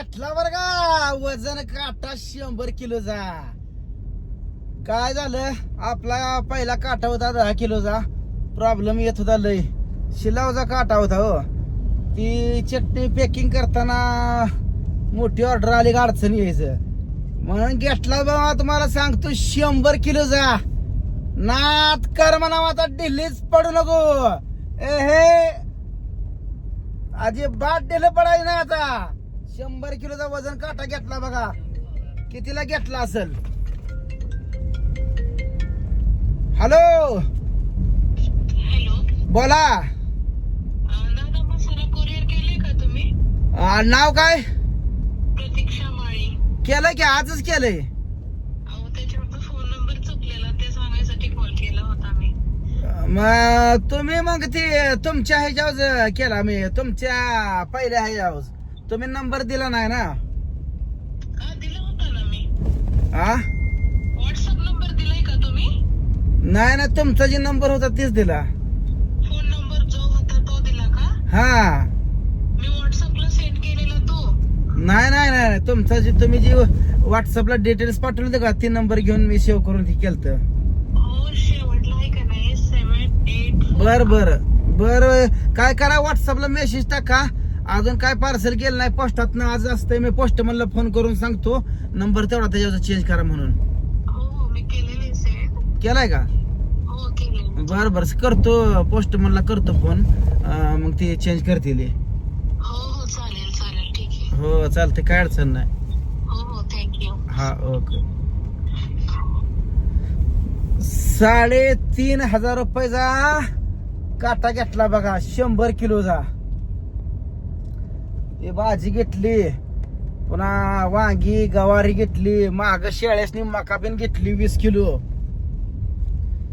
घेतला बर का. वजन काटा शंभर किलोचा काय झालं? आपला पहिला काटा होता दहा किलोचा. प्रॉब्लेम येत होता लय. शिलावचा काटा होता हो. ती चटणी पॅकिंग करताना मोठी ऑर्डर आली का अडचण यायचं. म्हणून घेतला बाबा तुम्हाला सांगतो शंभर किलोचा नात कर म्हणा आता दिल्लीच पडू नको. ए हे. अजिबात दिलं पडायचं नाही आता. शंभर किलोचा वजन काटा घेतला बघा. कितीला घेतला असेल? हॅलो हॅलो बोला. केले आ, नाव काय? प्रतीक्षा माळी. केलंय की आजच केलंय? अहो त्याच्यावरचा फोन नंबर चुकलेला ते सांगायसाठी कॉल केला होता मी. मग तुम्ही मग ते तुमच्या ह्याच्यावर केला मी. तुमच्या पहिल्या ह्याच्यावर. तुम्ही नंबर दिला नाही ना? हा दिला होता ना मी. हा व्हॉट्सअप नंबर दिलाय का तुम्ही? नाही ना तुमचा जे नंबर होता तेच दिला. फोन नंबर जो होता तो दिला का? हा. मी व्हॉट्सअपला सेंड केलेला तो. नाही नाही नाही नाही. तुमचा जे तुम्ही जे व्हॉट्सअपला डिटेल्स पाठवले होते का? ते नंबर घेऊन मी सेव्ह करून ते केलं हो शेवटला आहे का नाही? सेवन एट बर बर. बर काय करा? व्हॉट्सअपला मेसेज टाका. अजून काय पार्सल केलं नाही पोस्टात आज असतंय मी पोस्ट म्हणलं फोन करून सांगतो. नंबर तेवढा त्याच्यावर चेंज करा म्हणून. हो हो मी केलेले केलाय का? हो केले बर बर. करतो पोस्ट म्हणला करतो फोन मग ते चेंज करतील हो. हो चालेल चालेल. ठीक आहे. हो चालते काय अडचण नाही. हो हो थँक्यू हा ओके. साडेतीन हजार रुपयाचा काटा घेतला बघा. शंभर किलोचा ते भाजी घेतली. पुन्हा वांगी गवारी घेतली. माग शेळ्यासनी मका पण घेतली वीस किलो.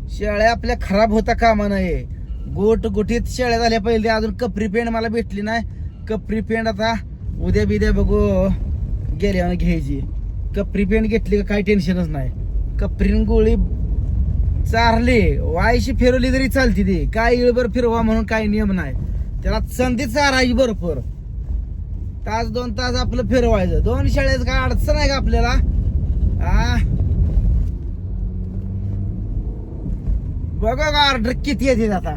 शेळ्या आपल्या खराब होता कामा नये गोट गोटीत शेळ्या झाल्या पहिले. अजून कपरी पेंड मला भेटली नाही. कपरी पेंड आता उद्या बिद्या बघू. गेल्यावर घ्यायची. कपरी पेंड घेतली का काही टेन्शनच नाही. कपरीन गोळी चारली. वायशी फिरवली तरी चालती ती. काय इळभर फिरवा म्हणून काही नियम नाही. त्याला संधी चारायची भरपूर. तास दोन तास आपलं फिरवायचं. दोन शाळेत काय अडचण आहे का आपल्याला? बघा का ऑर्डर किती येते आता.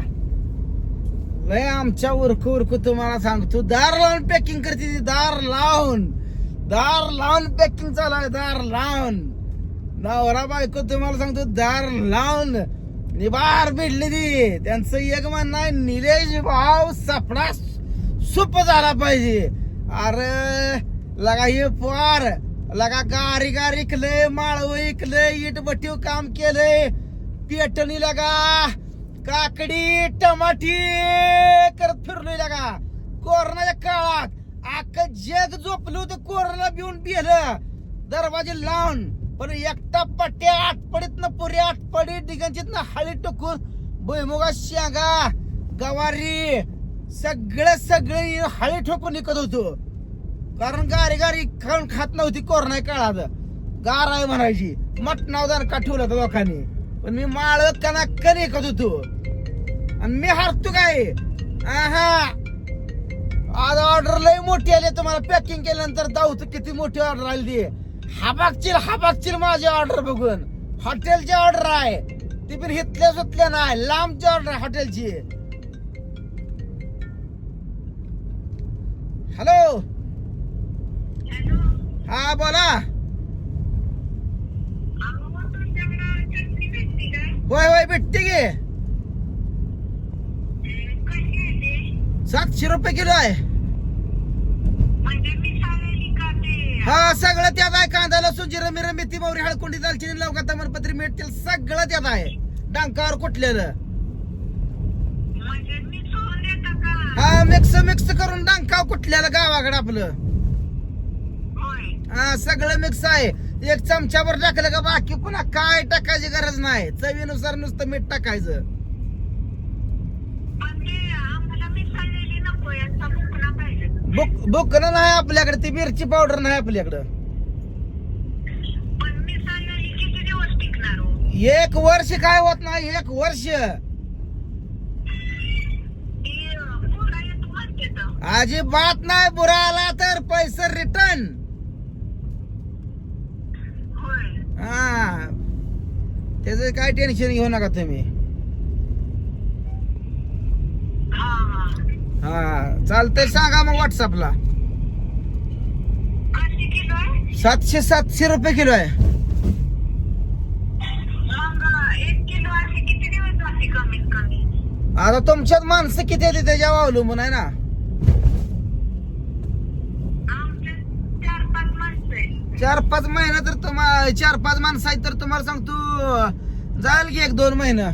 लय आमच्या उरकू उरकू तुम्हाला सांगतो दार लावून पॅकिंग करते ती दार लावून. दार लावून पॅकिंग चालू आहे दार लावून. नवरा बायको तुम्हाला सांगतो दार लावून. निबार भिडली ती. त्यांचं एक म्हणणं निलेश भाव सपडा सुप झाला पाहिजे. अरे लगा हे पार। लगा गारी गार इकलंय माळव इकलंय इट भट्टीव काम केलंय पेटणी लगा काकडी टमाटी करत फिरलोय लगा। कोरोनाच्या काळात अख्खं जग झोपलं होतं कोरोना बिऊन बिहलं दरवाजे लावून पण एकटा पट्ट्या आठपडीत न पुरी आठपडी डिगंजीत ना हळी टोकून भुईमुगा शेंगा गवारी सगळं सगळे हळी ठोकून निघत होतो. कारण गारी गारी खाऊन खात नव्हती कोरोना काळात गार आहे म्हणायची. मटणावदार का ठेवलं होतं लोकांनी? पण मी माळ कना कणी ऐकत होतो. आणि मी हरतो काय? हा आज ऑर्डर लय मोठी आली तुम्हाला. पॅकिंग केल्यानंतर दावतो किती मोठी ऑर्डर आली ती. हाबागचील हाबागचील माझी ऑर्डर बघून. हॉटेलची ऑर्डर आहे. ती पण हितल्या सुतल्या नाही. लांबची ऑर्डर आहे हॉटेलची हॅलो. हा बोला. होय होय भेटते की. सातशे रुपये किलो आहे. हा सगळं त्यात आहे. कांदा लसूण जिरं मिरं मेथी मोहरी हळकुंडी दालचिनी लवकर तमालपत्री मिळतील सगळं त्यात आहे. डांकावर कुठलेलं? हा मिक्स मिक्स करून डांकाव कुठल्याला गावाकडे आपलं? हा सगळं मिक्स आहे. एक चमच्यावर टाकलं का बाकी पुन्हा काय टाकायची गरज नाही. चवीनुसार नुसतं मीठ टाकायचं. बुक बुक नाही आपल्याकडे ती मिरची पावडर नाही आपल्याकडं. एक वर्ष काय होत नाही एक वर्ष. अजिबात नाही बुरा आला तर पैसे रिटर्न हा. त्याचं काय टेन्शन घेऊ नका तुम्ही. हा चालतंय सांगा मग व्हॉट्सअपला सातशे सातशे रुपये किलो आहे. आता तुमच्यात माणसं किती येते त्याच्यावर अवलंबून आहे ना आमचे चार पाच माणसं आहेत चार पाच महिने तर तुम्हाला चार पाच माणसं आहेत तर तुम्हाला सांगतो जाईल की एक दोन महिने.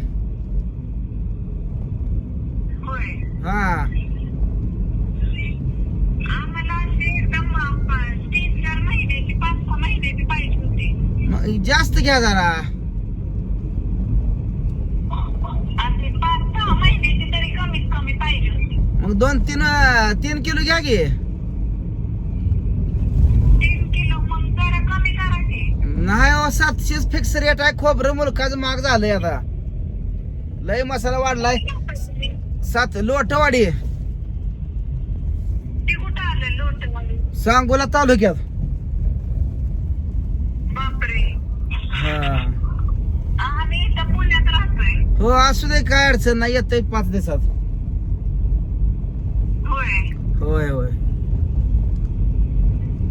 हा. जास्त घ्या जरा. मग दोन तीन तीन किलो घ्या की तीन किलो मग जरा कमी करा की सातशेच फिक्स रेट आहे. खोबरं मुलकाचं महाग झालंय आता. लय मसाला वाढलाय. सात लोटवाडी. सांगोला तालुक्यात. हा. हो असू दे काय अडचण नाही. येतंय पाच दिवसात. होय होय होय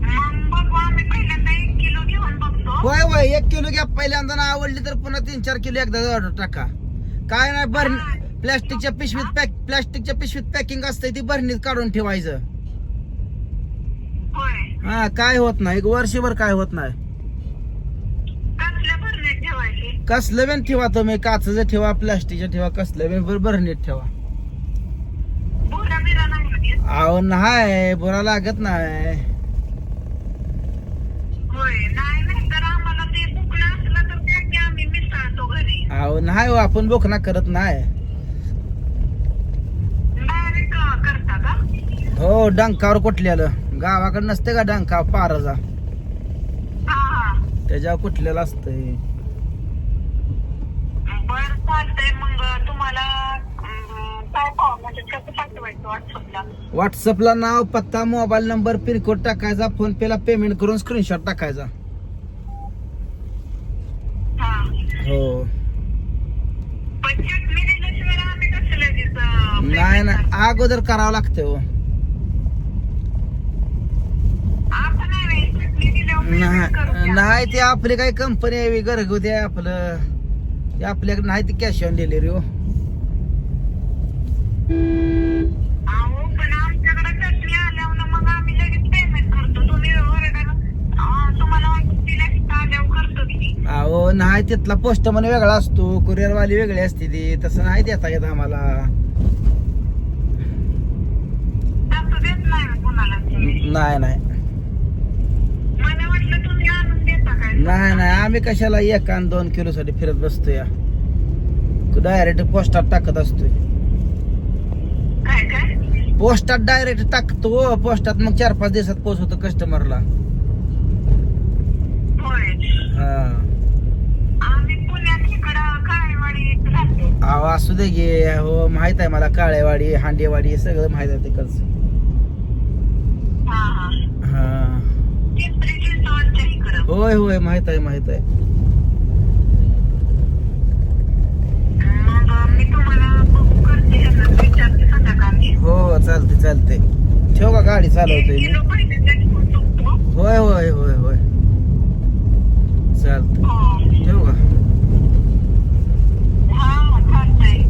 मग बघू आम्ही पहिल्यांदा एक किलो घेऊन बघतो होय होय एक किलो घ्या. पहिल्यांदा ना आवडली तर पुन्हा तीन चार किलो एकदा ऑर्डर टाका. काय नाही भर प्लास्टिकच्या पिशवीत पॅक प्लास्टिकच्या पिशवीत पॅकिंग असते ती भरणीत काढून ठेवायचं. हा काय होत नाही. एक वर्षभर काय होत नाही. कसलं बेन ठेवा तुम्ही. काचचं ठेवा प्लास्टिकचं ठेवा कसलं बेन बरं भरणीत ठेवा. बोरा बिरा अहो नाही. बुरा लागत नाही होय नाही नाही तर आम्हाला ते बुकलं असलं तर त्या की आम्ही मिसळतो घरी अहो नाही हो आपण बोखना करत नाही. डायरेक्ट करता का हो डंकावर कुठल्यालं? गावाकडे नसते का डंका? पारजा. हा हा त्याच्यावर कुठलेलं असतंय? बर चालतंय मग तुम्हाला अं, काय पाव म्हणजे कसं पाठवायचं व्हॉट्सअपला व्हॉट्सअपला नाव पत्ता मोबाईल नंबर पिनकोड टाकायचा फोन पेला पेमेंट करून स्क्रीनशॉट टाकायचा. हा. हो पण चटणी दिल्याशिवाय आम्ही कसं लगेच अं, नाही ना अगोदर करावं लागते हो. नाही नाही नाही ते आपली काही कंपनी आहे घरगुती आहे आपलं. ते आपल्याकडे नाही ते कॅश ऑन डिलिव्हरी हो अहो, पण आमच्याकडे चटणी आल्यावर मग आम्ही लगेच पेमेंट करतो तुम्ही order, अं, तुम्हाला order दिल्या की आल्यावर करतो की अहो नाही तिथला पोस्ट म्हणे वेगळा असतो. कुरिअर वाली वेगळी असते ती. तसं नाही देता येत आम्हाला. देत नाही कुणाला नाही नाही. मला वाटलं तुम्ही आणून देता काय? नाही नाही. आम्ही कशाला एक आणि दोन किलो साठी फिरत बसतो या डायरेक्ट पोस्टात टाकत असतोय. काय काय? पोस्टात डायरेक्ट टाकतो. पोस्टात मग चार पाच दिवसात पोहोचवतो कस्टमरला होय. हा. अहो असू दे गे हो माहीत आहे मला काळेवाडी हांडेवाडी सगळं माहीत आहे तिकडचं. हा हा. हा. होय होय माहीत आहे माहीत आहे. संध्याकाळी. हो चालते चालते. ठेव का गाडी बघतो. होय होय होय होय. चालत हो. ठेव का हा चालतंय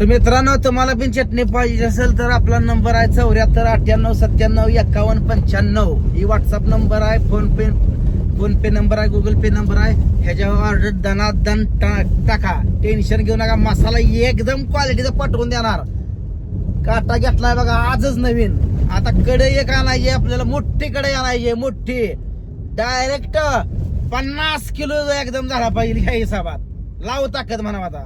तर मित्रांनो तुम्हाला पण चटणी पाहिजे असेल तर आपला नंबर आहे चौऱ्याहत्तर अठ्ठ्याण्णव सत्त्याण्णव एक्कावन्न पंच्याण्णव. ही व्हॉट्सअप नंबर आहे PhonePe PhonePe number आहे गुगल पे नंबर आहे. ह्याच्यावर ऑर्डर दनादन टा- टाका. टेन्शन घेऊ नका मसाला एकदम क्वालिटीचा पटवून देणार. काटा घेतलाय बघा आजच नवीन. आता कडे एक आणायची आपल्याला मोठी कडे आणायची मोठी. डायरेक्ट पन्नास किलो एकदम झाला पाहिजे ह्या हिसाबात लावू ताकद म्हणा आता.